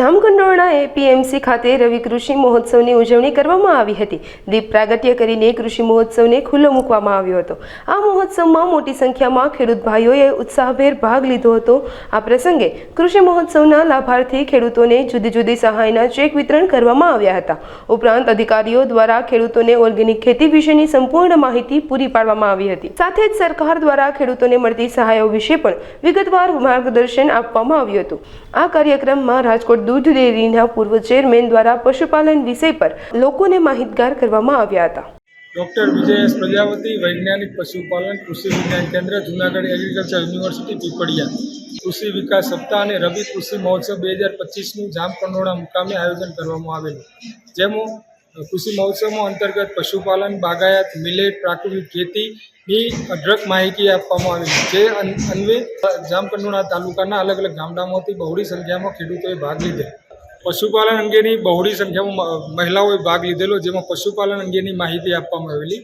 Jamkandorna APMC ખાતે રવિ કૃષિ મહોત્સવની ઉજવણી કરવામાં આવી હતી. દીપ પ્રાગટ્ય કરીને કૃષિ મહોત્સવને ખુલ્લો મૂકવામાં આવ્યો હતો. આ મહોત્સવમાં મોટી સંખ્યામાં ખેડૂત ભાઈઓએ ઉત્સાહભેર ભાગ લીધો હતો. આ પ્રસંગે કૃષિ મહોત્સવના લાભાર્થી ખેડૂતોને જુદી જુદી સહાયના ચેક વિતરણ કરવામાં આવ્યા હતા. ઉપરાંત અધિકારીઓ દ્વારા ખેડૂતોને ઓર્ગેનિક ખેતી વિશેની સંપૂર્ણ માહિતી પૂરી પાડવામાં આવી હતી. સાથે જ સરકાર દ્વારા ખેડૂતોને મળતી સહાયો વિશે પણ વિગતવાર માર્ગદર્શન આપવામાં આવ્યું હતું. આ કાર્યક્રમમાં રાજકોટ દૂધ ડેરીના પૂર્વ ચેરમેન દ્વારા પશુપાલન વિષય પર લોકોને માહિતગાર કરવામાં આવ્યા હતા. ડૉક્ટર વિજય એસ પ્રજાપતિ, વૈજ્ઞાનિક પશુપાલન, કૃષિ વિજ્ઞાન કેન્દ્ર, જૂનાગઢ એગ્રીકલ્ચર યુનિવર્સિટી, પીપળિયા. કૃષિ વિકાસ સપ્તાહ અને રવિ કૃષિ મહોત્સવ બે હજાર પચીસનું જામકંડોળા મુકામે આયોજન કરવામાં આવેલું. જેમાં કૃષિ મહોત્સવમાં અંતર્ગત પશુપાલન, બાગાયત, મિલેટ, પ્રાકૃતિક ખેતીની અઢળક માહિતી આપવામાં આવેલી જે અન- અન્વયે જામકંડોળા તાલુકાના અલગ અલગ ગામડામાંથી બહોળી સંખ્યામાં ખેડૂતોએ ભાગ લીધો. પશુપાલન અંગેની બહોળી સંખ્યામાં મહિલાઓએ ભાગ લીધેલો, જેમાં પશુપાલન અંગેની માહિતી આપવામાં આવેલી.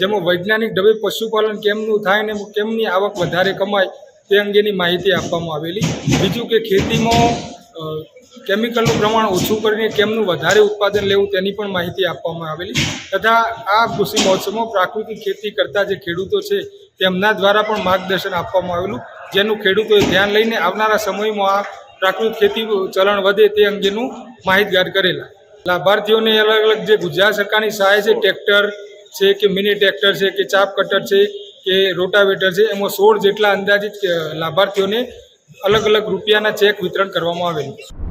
જેમાં વૈજ્ઞાનિક ઢબે પશુપાલન કેમનું થાય ને કેમની આવક વધારે કમાય તે અંગેની માહિતી આપવામાં આવેલી. બીજું કે ખેતીમાં કેમિકલનું પ્રમાણ ઓછું કરીને કેમનું વધારે ઉત્પાદન લેવું તેની પણ માહિતી આપવામાં આવેલી. તથા આ કૃષિ મહોત્સવમાં પ્રાકૃતિક ખેતી કરતા જે ખેડૂતો છે, તેમના દ્વારા પણ માર્ગદર્શન આપવામાં આવેલું. જેનું ખેડૂતોએ ધ્યાન લઈને આવનારા સમયમાં આ પ્રાકૃતિક ખેતી ચલણ વધે તે અંગેનું માહિતગાર કરેલા. લાભાર્થીઓને અલગ અલગ જે ગુજરાત સરકારની સહાય છે, ટ્રેક્ટર છે કે મિની ટ્રેક્ટર છે કે ચાપ કટર છે કે રોટાવેટર છે, એમાં સોળ જેટલા અંદાજિત લાભાર્થીઓને અલગ અલગ રૂપિયાના ચેક વિતરણ કરવામાં આવેલું.